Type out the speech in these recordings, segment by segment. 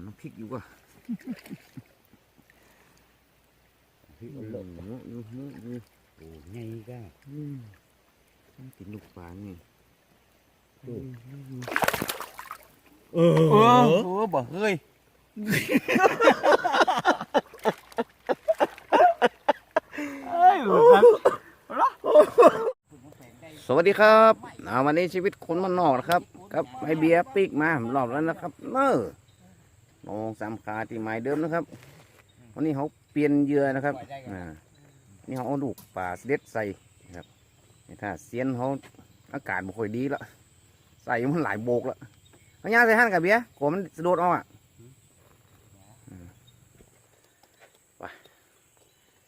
ำน้ำพริกอยู่ว่ะพริกเลิศอยู่อยู่อยู่อยู่โอ้ไงก็อืมต้องกินลูกปลานี่เอเออเออบ่เฮ้ยเอ้ยครับสวัสดีครับอ่าวันนี้ชีวิตคนมันนอกนะครับกับไอเบียร์ปีกมารอบแล้วนะครับ เนอ ลองสามขาที่ไม้เดิมนะครับวันนี้เขาเปลี่ยนเหยื่อนะครับอ่านี่เขาเอาลูกปลาเด็ดใส่นะครับนี่ถ้าเสียนเขาอากาศบ่ค่อยดีละใส่มันหลายโบกละเอาย่างใส่หั่นกับเบียร์กลัวมันสะดุดเอาอะ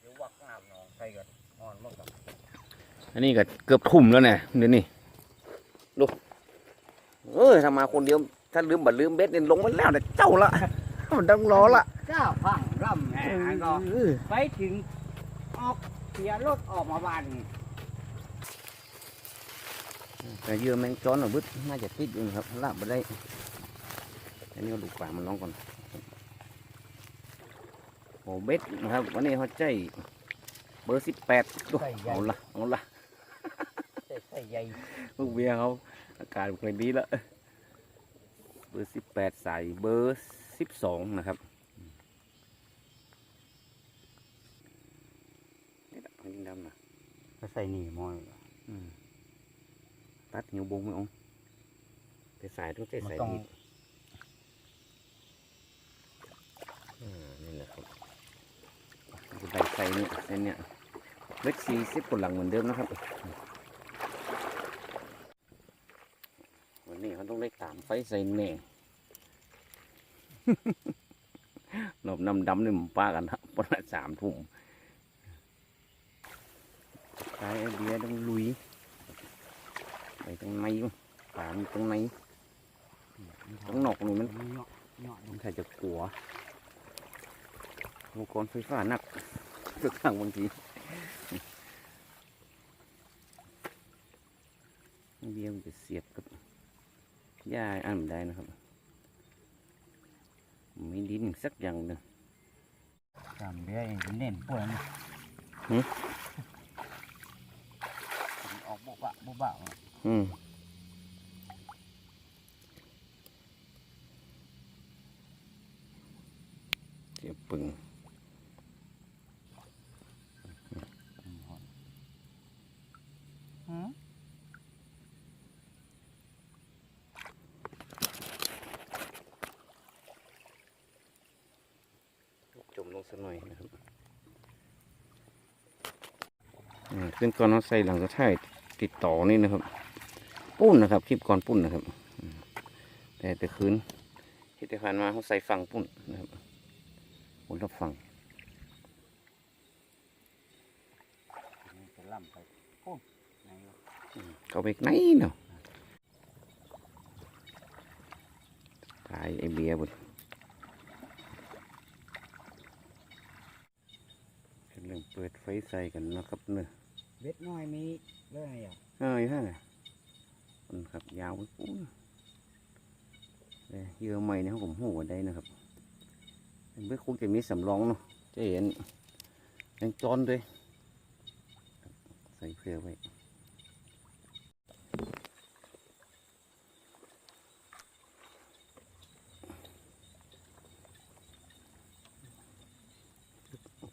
เดี๋ยววักน้ำหนองใส่ก่อนนอนมั่งก่อนอันนี้ก็เกือบทุ่มแล้วเนี่ยเดี๋ยวนี้ดูเออถ้ามาคนเดียว ถ้าลืมบัตรลืมเบ็ดเนี่ยลงมาแล้วแต่เจ้าละมันต้องรอละเจ้าพังร่ำแหงก็เออไปถึงออกเสียรถออกมาบ้านนี่แต่เหยื่อแมงจอนอะบึ้ดน่าจะติดอยู่นะครับลากไปได้อันนี้เอาลูกปลามันลองก่อนโอ้เบ็ดนะครับวันนี้เขาใจเบอร์สิบแปดดูเอาละเอาละใส่ใส่ใหญ่ลูกเบียร์เขาอากาศค่อยดีแล้วเบอร์สิบแปดใส่เบอร์สิบสองนะครับนี่แหละยิงดำนะก็ใส่นี่มอยอืมตัดหิวบงไม่เอาแต่สายต้องใส่สายมันต้องดีอ่านี่แหละครับจะได้ใส่เนี่ยเส้นเนี่ยเล็กสี่สิบคนหลังเหมือนเดิมนะครับ วันนี้เขาต้องได้ตามไฟใส่แน่หนบน้ำดำนี่มันป้ากันครับประมาณสามทุ่มใช้ไอเดียต้องลุยไปตรงในมั้งป่ามันตรงในตรงนอกนี่มันเนาะเนาะมันถ้าจะกลัวอุปกรณ์ไฟฟ้าหนักทุกครั้งบางทีเบี้ยมันจะเสียบกับ หญ้าอันไม่ได้นะครับไม่ดินสักอย่างหนึ่งจำเบี้ยเองเน้นพวกนี้หืมออกบุบะบุบะอืมเสียบปึงจมลงสัก หน่อยนะครับขึ้นก่อนเราใส่หลังกระช่ายติดต่อนี่นะครับ ปุ้นนะครับคลิปก่อนปุ้นนะครับ แต่แต่คืนที่ที่ผ่านมาเขาใส่ฝั่งปุ้นนะครับปุ้นรับฝั่งจะล่ำไปโอ้ไหนวะเขาไปไหนเนาะตายไอเบียบุญกำลัง เปิดไฟใส่กันนะครับเนอะเบ็ดน้อยมีเรื่องอะไรอะเอ้ยฮะมันครับยาวไปปุ้นแต่เหยื่อใหม่เนี่ยผมหูว่าได้นะครับเมื่อคงจะมีสำรองเนาะจะเห็นยังจอนด้วย ใส่เพื่อไว้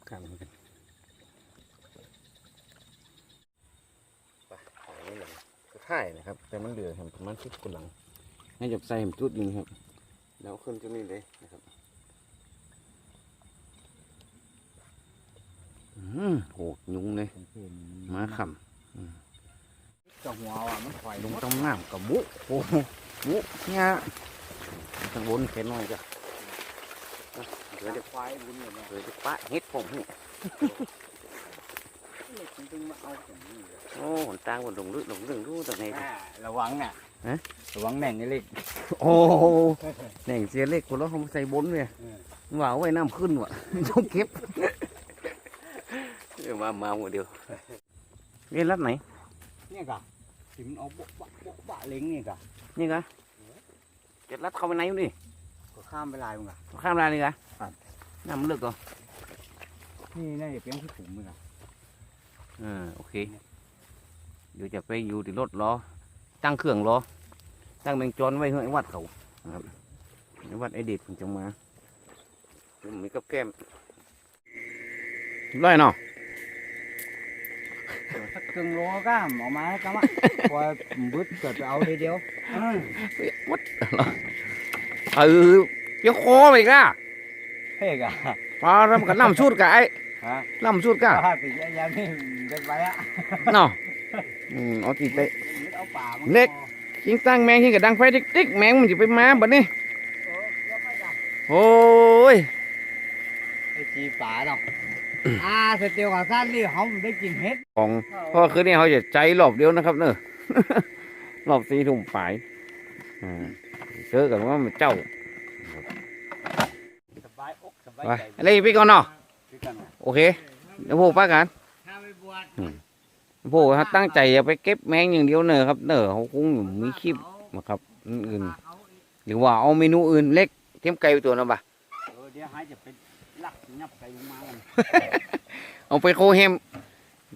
ข้ามกันไปขายนี่เลยก็ถ่ายนะครับ แต่มันเห ลือครับประมาณสิบกุหลังให้จับใส่ผมจุดหนึงครับ แล้วขึ้นจุดนี้เลยนะครับอืมโหยุงเลยผมเป็นมาขจะหัวอะมันถอยำลลงงต้องน้ำกับบุโอ้โหบุเนี่ยทางบนแค่น้อยจ้ะเดี๋ยวเดี๋เดี๋ยยวควายบุญเลยนะเดี๋ยวจะปะเฮ็ดผมนี่เล็กจริงๆมาเอาผมนี่เลยโอ้หนตางบนหลงลึกหลงลึกรู้ตรงไหนอ่าระวังน่ะฮะระวังแม่งนี่เล็กโอ้โหแหน่งเสียเล็กคนละเขาใส่บนเลยเออว่าเอาไว้น้ำขึ้นว่ะต้องเก็บเดี๋ยวมามาหัวเดียวเรียนรัดไหนเนี่ยกะที่มันเอาบะบะบะบะเล้งเนี่ยกะนี่กะจะรัดเข้าไปไหนอยู่นี่ก็ข้ามไปลายมึงอะข้ามร้านนี่กะครับน้ำมันลึกเหรอนี่น่าจะเป็นที่ถุงมึงอะเออโอเคเดี๋ยวจะไปอยู่ที่รถรอ ตั้งเครื่องรอตั้งแมงจอนไว้ให้วัดเขานะครับให้วัดไอเด็ดผมจะมาเดี๋ยวมีกับแก้มร้อยเนาะสักครึ่งโลก็หมอมาก็มาพอบึดเกิดไปเอาทีเดียวเออวัดเออเปียกคอไปอีก่ะเฮ้ยกะพอทำกับน้ำชุดกะไอ้ฮะน้ำชุดกะถ้าติดอย่างนี้เป็นไปอะเนาะอืมเอาติดไป เอาป่ามาเล็กยิงตั้งแมงยิงกับดังไฟติ๊กๆแมงมันจะไปมาบัดนี้เออเดี๋ยวไม่กะโอ้ยไอ้จีป่าเนาะอ่าสเตียวกับสั้นนี่เขาได้กินเห็ดของเพราะคืนนี้เขาจะใจรอบเดียวนะครับ เนอะรอบสี่ทุ่มปลายอ่าเจอกันว่ามันเจ้าสบายอกสบายไปใจอะไรพี่ก่อนเนาะพี่กันเนาะโอเคเดี๋ยวพวกป้ากัน ถ้าไปบวชพวกเขาตั้งใจอย่าไปเก็บแมงอย่างเดียวเนอะครับ เนอะเขาคงมีคลิปนะครับอื่นๆหรือว่าเอาเมนูอื่นเล็กเทียมไก่ไปตัวนะบ่ะเออเดี๋ยวหายจะเป็นลักงับไปลงมากันเอาไปโคเฮม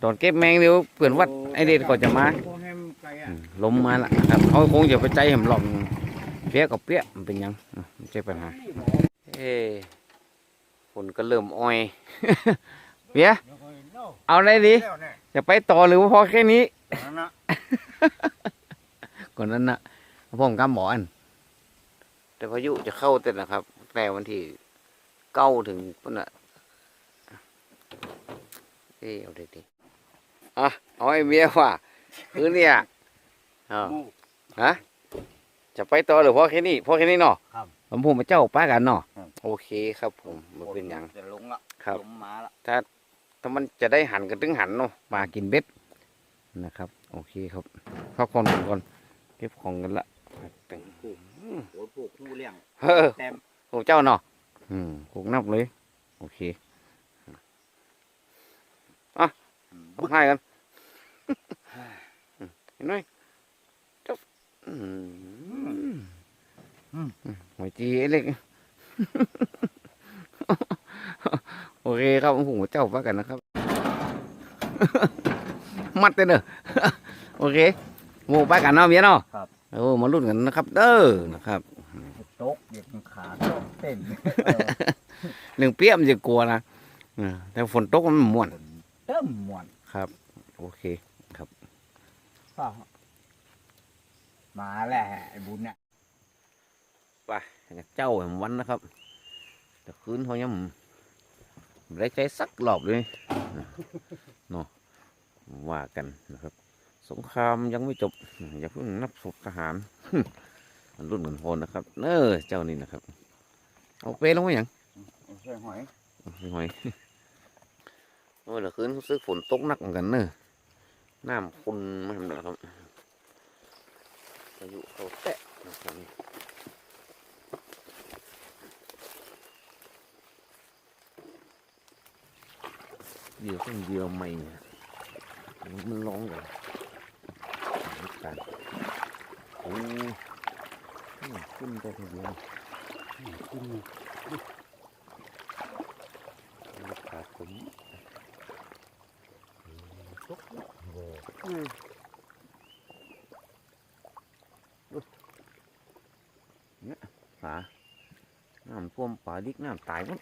ตอนเก็บแมงเดี๋ยวเปื่อนวัดไอเด็ดก็จะมาโคแฮมไก่อะอืมลมมาละครับเขาคงจะไปใจเห็มหลอมเปียกกับเปียกมันเป็นหยังอะไม่ใช่ปัญหาเอ้ฝนก็เริ่มอ้อยเปียเอาอะไรดี จะไปต่อหรือว่าพอแค่นี้นั่นนะก่อนนั้นนะพ่อผมกำหมออันแต่พายุจะเข้าแต่นะครับ แต่วันที่เก้าถึงปุ่นอะเอ้ยเอาเด็ดดิอะเอาไอ้เมียว่าคือเนี่ยอ่าหมูฮะจะไปต่อหรือพอแค่นี้พอแค่นี้เนาะครับผมผมมาเจ้าป้ากันเนาะครับโอเคครับผมมันเป็นหยังจะลงละครับลงมาละ ถ้ามันจะได้หันกันถึงหันเนาะมากินเบ็ดนะครับ โอเคครับพักผ่อนก่อนเก็บของกันละแต่งโอ้โหปลูกผู้เลี้ยงเฮ้อเต็มโอ้เจ้าเนาะอืมผูกนับเลย โอเคต้องให้กันเห็นไหมจ๊บอืมหัวจีไอ้เล็ก โอเคครับผมเจ้าป้ากันนะครับ มัดเต้นเนอะโอเคหมูป้ากันเนาะเมียเนาะครับ โอ้มาลุ้นกันนะครับ เด้อนะครับโต๊ะเหยียบขาโต๊ะเต้นเออเรื่องเปี้ยมนจะกลัวนะเออแต่ฝนตกมันม่วนเติมหมวนครับ โอเคก็มาแหละไอ้บุญเนี่ยไปเจ้าแห่งวันนะครับแต่คืนเขายัง ไม่ได้ใจสักรอบเลยเนาะว่ากันนะครับ สงครามยังไม่จบ อย่าเพิ่งนับศพทหารมันรุ่นเหมือนโพนนะครับเน้อเจ้านี่นะครับ เอาเปลงไว้อย่างใส่หอยหอยโอ้ยเดี๋ยวคืนซื้อฝนตกหนักเหมือนกันเนอะน้ำคุณมาทำนะครับพายุเขาแตะนะครับ เดียวต้องเดียวใหม่เนี่ยมันร้องกันกันโอ้ยขึ้นไปทีเดียวกินลูกค้าผมอืมป่าน้ำท่วมป่าดิกน้ำตายหมด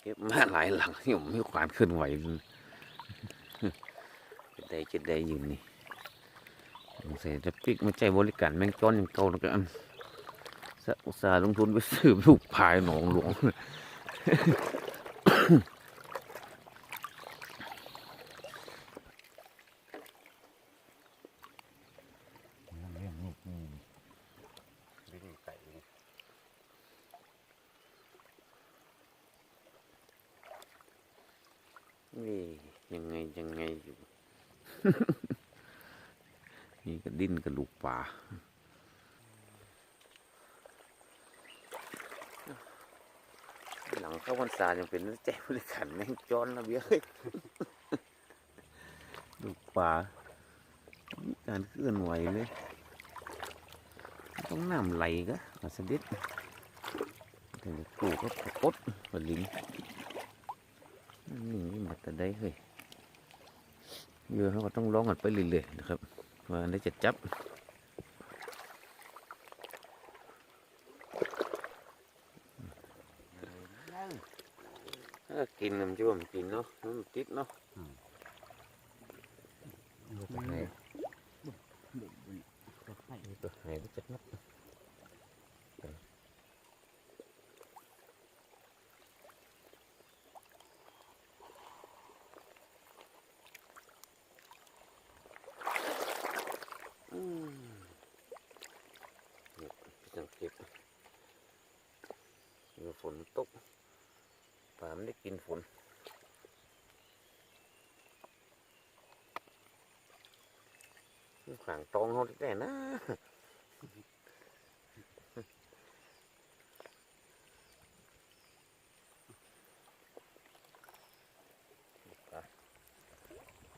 เก็บมาหลายหลังนี่ผมมีความขึ้นไหวเลยจะได้จะได้อยู่นี่สงสัยจะปิกมาใจบริการแมงจ้อนอย่างเก่าแล้วกันสะอุตส่าห์ลงทุนไปสืบลูกพายหนองหลวง เลี้ยงลูกนี่ วิ่งไก่ นี่ยังไงยังไงอยู่ นี่ก็ดิ้นกระลูกป่าหลังเข้าพรรษายังเป็นใจบริการแมงจอนนะเบี้ยเฮ้ยลูกป่ามีการเคลื่อนไหวเลย ต้องน้ำไหลก็มาสดิดถึงกูก็ปรากฏปลิง นี่มาแต่ได้เฮ้ยเยอะเขาก็ต้องร้องกันไปเรื่อยๆนะครับว่าได้จะจับกินน้ำจิ้มกินเนาะน้ำติดเนาะตัวไหนตัวไหนก็จัดนับ อืมเนี่ยพี่สังเกตเมื่อฝนตกปลาไม่ได้กินฝน ขางตองเขาแต่นะปลา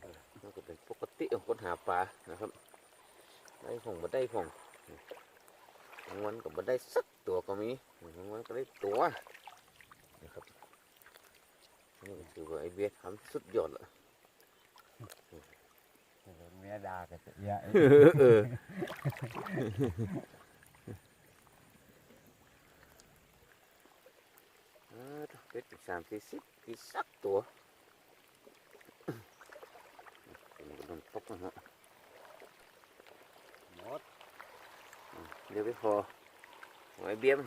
เออมันก็เป็นปกติของคนหาปลานะครับ ได้ผงมาได้ผงบางวันก็มาได้สักตัวก็มีบางวันก็ได้ตัวนะครับนี่ก็ถือว่าไอเบียทำสุดยอดละเมีย ด่ากันเยอะเออเออเป็ดอีกสามสี่สิบกี่สักตัวมันก็โดนตกนะฮะ หมด เดี๋ยวไปพอไว้เบี้ยมัน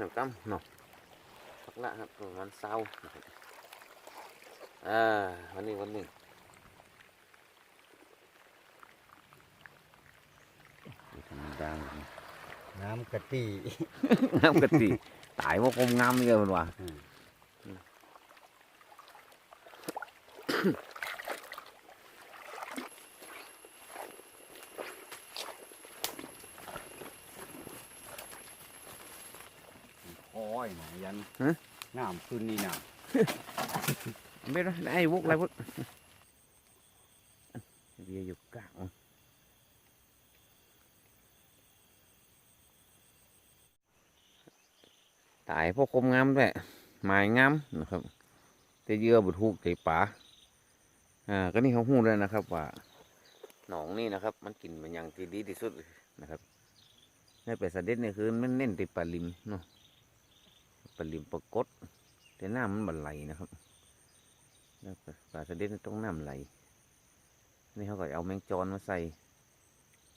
ถึงกำเนาะพักละครับประมาณเศร้านะครับอ่าวันนี้วันหนึ่งธรรมดาน้ำกะทิงามกะติตายว่าคมงามเลยมันว่ะโอ้ยนะยันฮะน้ำขึ้นนี่น้ไม่ได้ไอ้วุกอะไรวุกเบียร์อยู่กลางตายพราะคมงามด้วยหมายงามนะครับแต่เยื่อบุถูกใจป่าอ่าก็นี่เขาหู้แล้วยนะครับ ว่า หนองนี่นะครับ มันกินมันอย่างที่ดีที่สุดนะครับในเป็ดสะเด็ดนี่คือมันเน้นติดปลาลิมเนาะปลาลิมปลากดแต่น้ำมันบันไหลนะครับแล้วก็ปลาสะเด็ดต้องน้ำไหลนี่เขาก็เอาแมงจอนมาใส่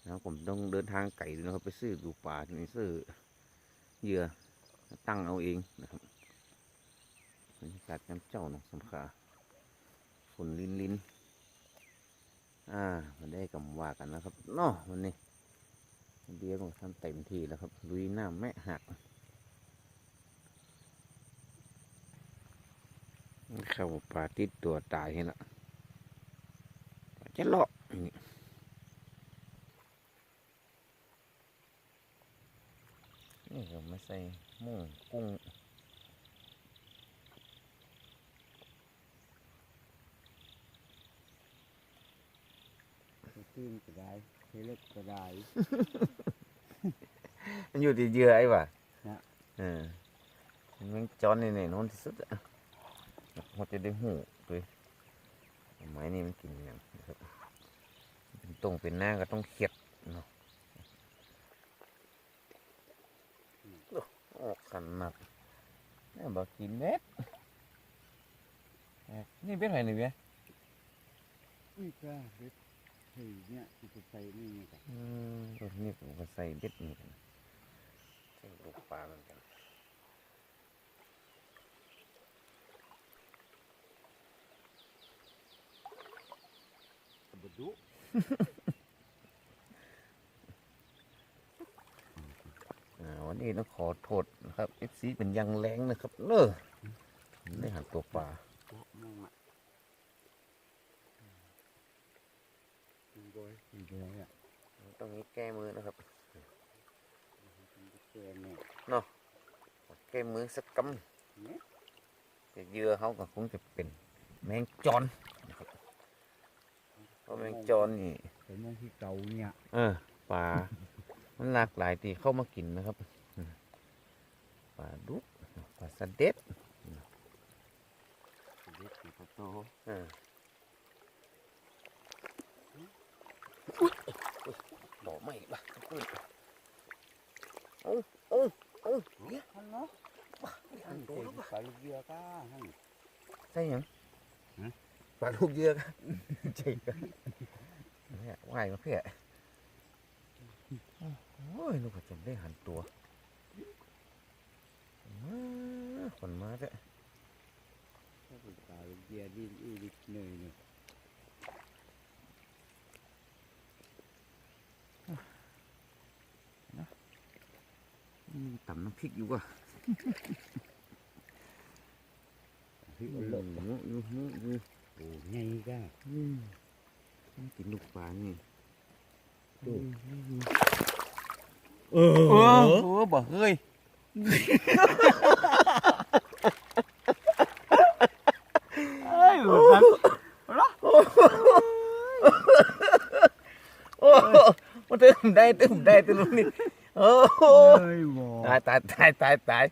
แล้วผมต้องเดินทางไกลดูนะครับ ไปซื้อดูปลาที่นี่ซื้อเหยื่อ ตั้งเอาเองนะครับบรรยากาศน้ำเจ้าหนองสำคาฝนลินลินอ่ามันได้กำว่ากันนะครับเนาะวันนี้เบียร์ของทำเต็มที่แล้วครับลุยหน้ำแม่หักเข้าปลาติดตัวตายให้ละจะเลาะนี่ นี่ก็มาใส่หมุ้งกุ้งำตื้นก็ได้เทเล็กก็ได้ มันอยู่ที่เหยื่อไอ้ว่ะนะ เออมันจอนนี่แน่นอนที่สุดอะมันจะได้หูเลยไม้นี่มันกินอย่างนะครับเป็นตรงเป็นหน้าก็ต้องเขียดเนาะ อ้ออกขันหนักนี่บอกกินเม็ดเอ๊ะนี่เป็นไรนี่เบี้ยนี่ก็เด็ดเฮ้ยเนี่ยที่จะใส่นี่ไงกันอืมเออนี่ผมก็ใส่เบ็ดนี่กันใส่ลูกปลาเหมือนกันบดุ อ่า วันนี้ต้องขอโทษนะครับ FC เป็นยังแรงนะครับเนอะได้หันตัวปลาโอ้มองอะมันโดยมันโดยอะต้องมีแก้มือนะครับนแก่เนี่ยแก้มือสักกำเยื่อเขาก็คงจะเป็นแมงจอนนะครับเพราะแมงจอนนี่ไปมงที่เก่าเนี่ยเออปลามันหลากหลายที่เข้ามากินนะครับ ปลาดุกปลาสะเด็ดเด็กสีโตอ่าดอกไม้ปะเอาเอาเอาเนี่ยฮัลโหลอันโตแล้วปะปลาลูกเรือก้าให้ใช่ยังฮะปลาลูกเยือกจริงเนี่ยว่ายมาเพื่อโอ้ยลูกก็จำได้หันตัว มาคนมาเถอะปลาลูกเรือดินอีดิเนยเนี่ยอืมตำน้ำพริกอยู่ว่ะพี่อืโลมอยู่อยู่อยู่โอ้ไงก้าอืมต้องกินลูกปลานี่ดูเออเออบอกเฮ้ย เอ้ยหมดครับโอ้มาตึมได้ตึมได้ตึมนี่โอ้โหเอ้ยหมอตายตายตายตายตาย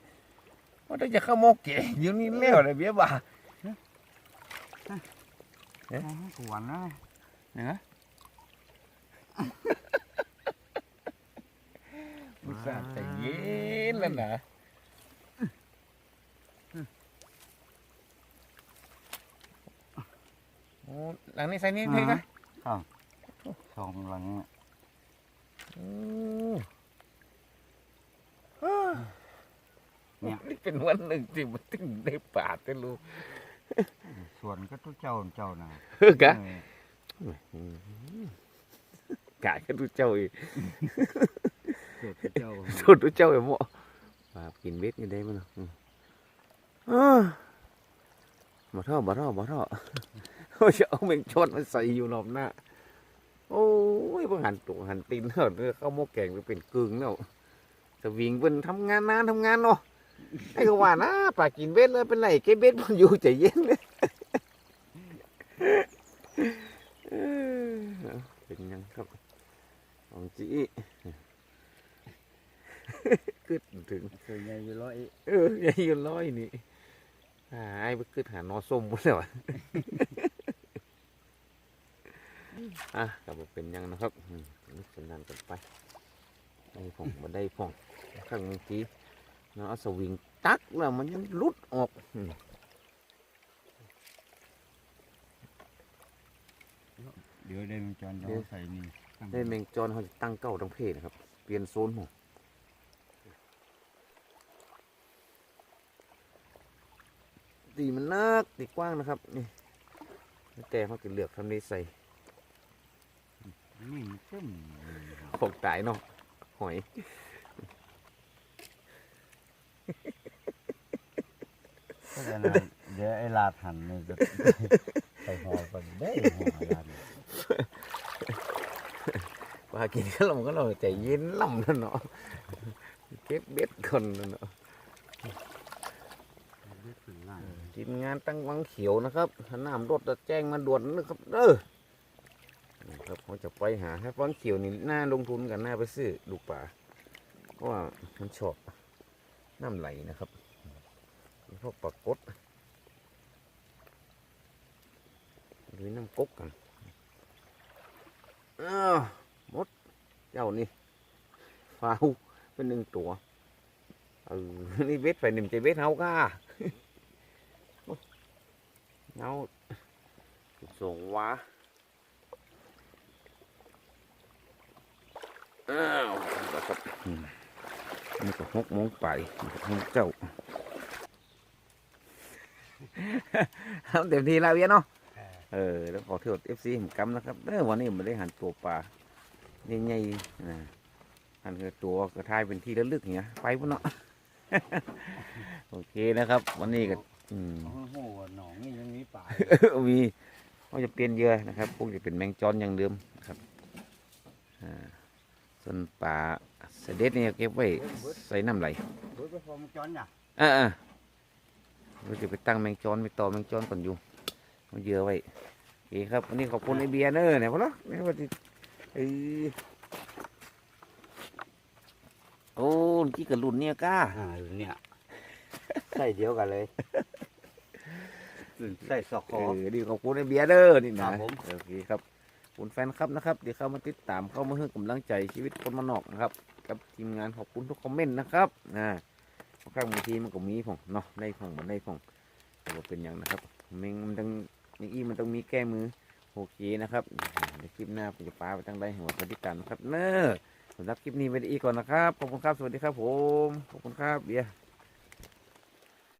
ว่าจะเข้าโมกเก๋อยู่นี่แล้วเลยเบี้ยบ่าขวัญนะเนี่ย อุตส่าห์ใจเย็นแล้วนะโอ้หลังนี้ใส่นี่เท่ไหมสองหลังโอ้เนี่ยนี่เป็นวันหนึ่งที่มันถึงได้ป่าได้รู้ส่วนก็ทุกเจ้าเจ้านะเฮ้ยกะกะก็ดูเจ้าอีก ส่วนทุกเจ้าสุดดูเจ้าอีกมั้งป่ากินเบ็ดยังได้มั้งเนาะอืมอ้าบ่ท่อบ่ท่อบ่ท่อเขาจะเอาแมงชอดมาใส่อยู่รอบหน้า โอ้ยเพิ่งหันตุกหันตีนเถอะเข้าหม้อแกงไปเป็นกึ่งแล้วสวิงเป็นทำงานนานทำงานเนาะไอ้ก็ว่านะป่ากินเบ็ดเลยเป็นไรเก็บเบ็ดมันอยู่ใจเย็นเลยเออเอาเป็นยังครับของจี กึดถึงส่วนใหญ่อยู่ร้อยเออใหญ่อยืนร้อยนี่หาไอ้ไปกึดหานอส้มหมดแล้วอะอะก็บ่เป็นหยังนะครับอืมนึกสนานกันไปได้ผ่องมาได้ผ่องข้างเมื่อกี้เนาะเอาสวิงตักแล้วมันยังหลุดออกอืมเดี๋ยวได้มันจอนเดี๋ยวใส่นี่ได้แมงจอนเขาจะตั้งเก้าทั้งเพศนะครับ เปลี่ยนโซนหมด ตีมันนักตีกว้างนะครับนี่แต่เขาจะเลือกทำนี้ใส่นี่มันเส้นของตายเนาะหอยก็จะนะเดี๋ยวไอ้ลาดหันนี่จะใส่หอก่อนได้หอลาดว่ากินขนมก็เราใจเย็นล่ำนั่นเนาะเก็บเบ็ดคนนั่นเนาะ ทีมงานตั้งวังเขียวนะครับถ้าน้ำรถจะแจ้งมาด่วนนะครับเด้อนะครับเขาจะไปหาให้วังเขียวนี่น่าลงทุนกันน่าไปซื้อลูกป่าเพราะว่ามันชอบน้ำไหลนะครับพวกปลากดหรือน้ำกกกันอ้าวมดเจ้านี่ฟาวเป็นหนึ่งตัวเออนี่เบ็ดไปหนึ่งใจเบ็ดเฮาก้า เงาส่งวะอ้าวแล้วครับอืมนี่ก็หกโมงไปนี่ก็หกเจ้าทำเต็มที่แล้วเวียนเนาะเออแล้วขอโทษเอฟซีผมกำนะครับเออวันนี้ไม่ได้หันตัวปลาใหญ่ๆนะหันกับตัวกระทายเป็นที่ระลึกอย่างเงี้ยไปพุ่นเนาะโอเคนะครับ วันนี้ก็ อืม โอ้โหหนองนี่ยังมีป่ามีเขาจะเปลี่ยนเหยื่อนะครับคงจะเป็นแมงจอนอย่างเดิมนะครับอ่าส่วนปลาเสด็จนี่เก็บไว้ใส่น้ำไหลดูไปพอมันจอนน่ะอ่าๆเราจะไปตั้งแมงจอนไปต่อแมงจอนก่อนอยู่เอาเหยื่อไว้โอเคครับวันนี้ขอบคุณไอเบียร์เนอร์เนี่ยพอแล้วไม่ว่าจะเออโอ้ที่กับรุ่นเนี่ยก้า อ่าเนี่ย ใส่เดียวกันเลยใส่สอกคเออ อดีขอบคุณไอ้เบียร์เด้อนี่ครันะบผม โอเคครับขอบคุณแฟนครับนะครับ เดี๋ยวเข้ามาติดตามเข้ามาให้กำลังใจชีวิตคนมานนอกนะครับ กับทีมงานขอบคุณทุกคอมเมนต์นะครับนะบางครั้งบางทีมันก็มีผมเนาะได้ผมมันได้ผมแต่ว่าเป็นอย่างนะครับมันมันต้องอย่างอี้มันต้องมีแก้มือโอเคนะครับเดี๋ยวคลิปหน้าผมจะปาไปทางใดหัวปฏิการนะครับเนอะสำหรับคลิปนี้ไปได้อีกก่อนนะครับขอบคุณครับสวัสดีครับผมขอบคุณครับเบียร์